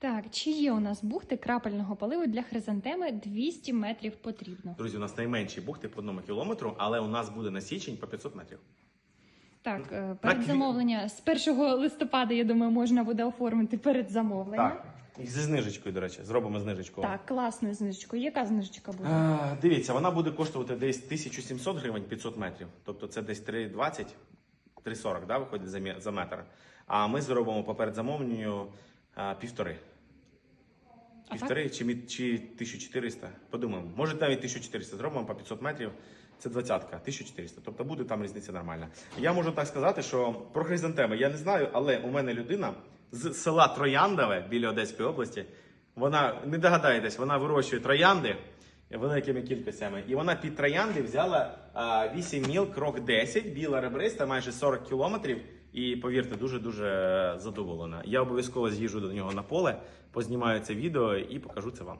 Так, чи є у нас бухти крапельного поливу для хризантеми 200 метрів потрібно? Друзі, у нас найменші бухти по одному кілометру, але у нас буде на січень по 500 метрів. Так, е, На передзамовлення з 1 листопада, я думаю, можна буде оформити передзамовлення. Так. І зі знижечкою, до речі, зробимо знижечку. Так, класною знижечкою. Яка знижечка буде? А, дивіться, вона буде коштувати десь 1700 гривень 500 метрів. Тобто це десь 3,20, 3,40, да, виходить за, мі- за метр. А ми зробимо по передзамовленню а, півтори. А Півтори чи, чи 1400. Подумаємо. Може навіть 1400 зробимо по 500 метрів. Це двадцятка, 1400. Тобто буде там різниця нормальна. Я можу так сказати, що про хризантеми я не знаю, але у мене людина з села Трояндове біля Одеської області. Вона не догадаєтесь, вона вирощує троянди великими кількостями. І вона під троянди взяла а, 8 міл, крок 10, біла ребриста, майже 40 кілометрів. І повірте, дуже дуже задоволена. Я обов'язково з'їжджу до нього на поле, познімаю це відео і покажу це вам.